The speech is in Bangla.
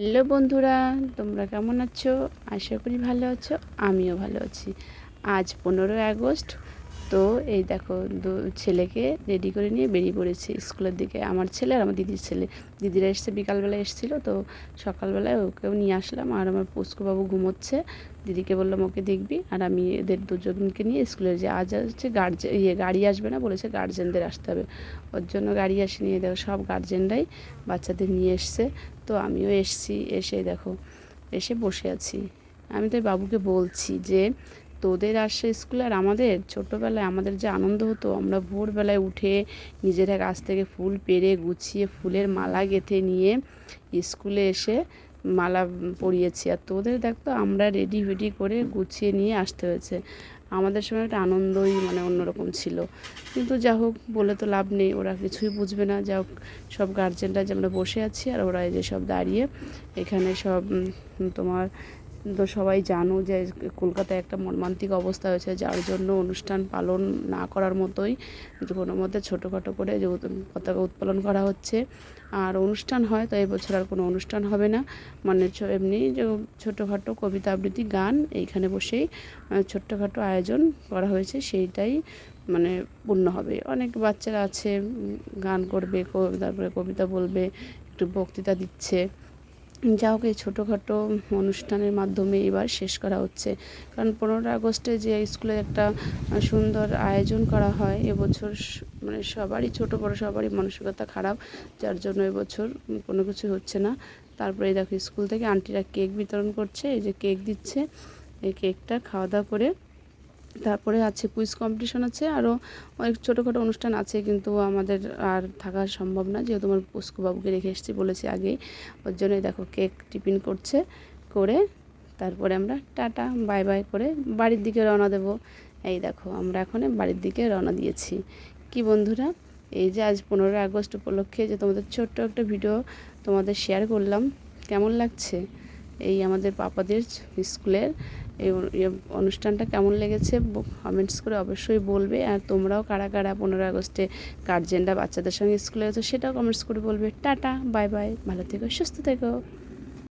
হ্যালো বন্ধুরা, তোমরা কেমন আছো? আশা করি ভালো আছো, আমিও ভালো আছি। আজ পনেরোই আগস্ট, তো এই দেখো দু ছেলেকে রেডি করে নিয়ে বেরিয়ে পড়েছি স্কুলের দিকে। আমার ছেলে আর আমার দিদির ছেলে। দিদিরা এসছে বিকালবেলা এসেছিল, তো সকালবেলায় ওকেও নিয়ে আসলাম। আর আমার পুষ্কবাবু ঘুমোচ্ছে। দিদিকে বললাম, ওকে দেখবি? আর আমি এদের দুজনকে নিয়ে স্কুলে যে আজ হচ্ছে গার্জেন ইয়ে গাড়ি আসবে না বলেছে গার্জেনদের আসতে হবে। ওর জন্য গাড়ি আসেনি। দেখো সব গার্জেনরাই বাচ্চাদের নিয়ে এসছে। তো আমিও এসছি এসে দেখো, এসে বসে আছি। আমি তো বাবুকে বলছি যে, তোদের আসে স্কুলে আর আমাদের ছোটোবেলায় আমাদের যে আনন্দ হতো, আমরা ভোরবেলায় উঠে নিজেরা গাছ থেকে ফুল পেরে গুছিয়ে ফুলের মালা গেঁথে নিয়ে স্কুলে এসে মালা পরিয়েছি। আর তোদের দেখতো আমরা রেডি ফেডি করে গুছিয়ে নিয়ে আসতে হয়েছে। আমাদের সময় একটা আনন্দই মানে অন্যরকম ছিল। কিন্তু যা হোক, বলে তো লাভ নেই। ওরা কিছুই বুঝবে না। যা হোক, সব গার্জেনরা যে আমরা বসে আছি আর ওরা যে সব দাঁড়িয়ে, এখানে সব তোমার তো সবাই জানো যে কলকাতায় একটা মর্মান্তিক অবস্থা হয়েছে, যার জন্য অনুষ্ঠান পালন না করার মতোই কোনো মতে ছোটোখাটো করে যে পতাকা উত্তোলন করা হচ্ছে। আর অনুষ্ঠান হয় তো এবছর আর কোনো অনুষ্ঠান হবে না। মানে এমনি যে ছোটোখাটো কবিতা আবৃত্তি, গান এইখানে বসেই ছোট্টখাটো আয়োজন করা হয়েছে, সেইটাই মানে পূর্ণ হবে। অনেক বাচ্চারা আছে গান করবে তারপরে কবিতা বলবে, একটু বক্তৃতা দিচ্ছে। যা হোক এই ছোটোখাটো অনুষ্ঠানের মাধ্যমে এবার শেষ করা হচ্ছে। কারণ পনেরোই আগস্টে যে স্কুলে একটা সুন্দর আয়োজন করা হয়, এবছর মানে সবারই ছোটো বড়ো সবারই মানসিকতা খারাপ, যার জন্য এবছর কোনো কিছু হচ্ছে না। তারপরে দেখো স্কুল থেকে আন্টিরা কেক বিতরণ করছে, এই যে কেক দিচ্ছে, এই কেকটা খাওয়া দাওয়া করে তারপরে আছে কুইজ কম্পিটিশন আছে আরও অনেক ছোটোখাটো অনুষ্ঠান আছে, কিন্তু আমাদের আর থাকা সম্ভব না, যেহেতু আমার পুষ্কুবাবুকে রেখে এসেছি বলেছি আগেই ওর জন্যই দেখো কেক টিফিন করছে, করে তারপরে আমরা টাটা বাই বাই করে বাড়ির দিকে রওনা দেব। এই দেখো, আমরা এখন বাড়ির দিকে রওনা দিয়েছি। কি বন্ধুরা, এই যে আজ পনেরোই আগস্ট উপলক্ষে যে তোমাদের ছোট্ট একটা ভিডিও তোমাদের শেয়ার করলাম, কেমন লাগছে? এই আমাদের পাপাদের স্কুলের এই অনুষ্ঠানটা কেমন লেগেছে কমেন্টস করে অবশ্যই বলবে। আর তোমরাও কারা কারা পনেরো আগস্টে গার্জেনরা বাচ্চাদের সঙ্গে স্কুলে গেছো সেটাও কমেন্টস করে বলবে। টাটা বাই বাই ভালো থেকো, সুস্থ থেকো।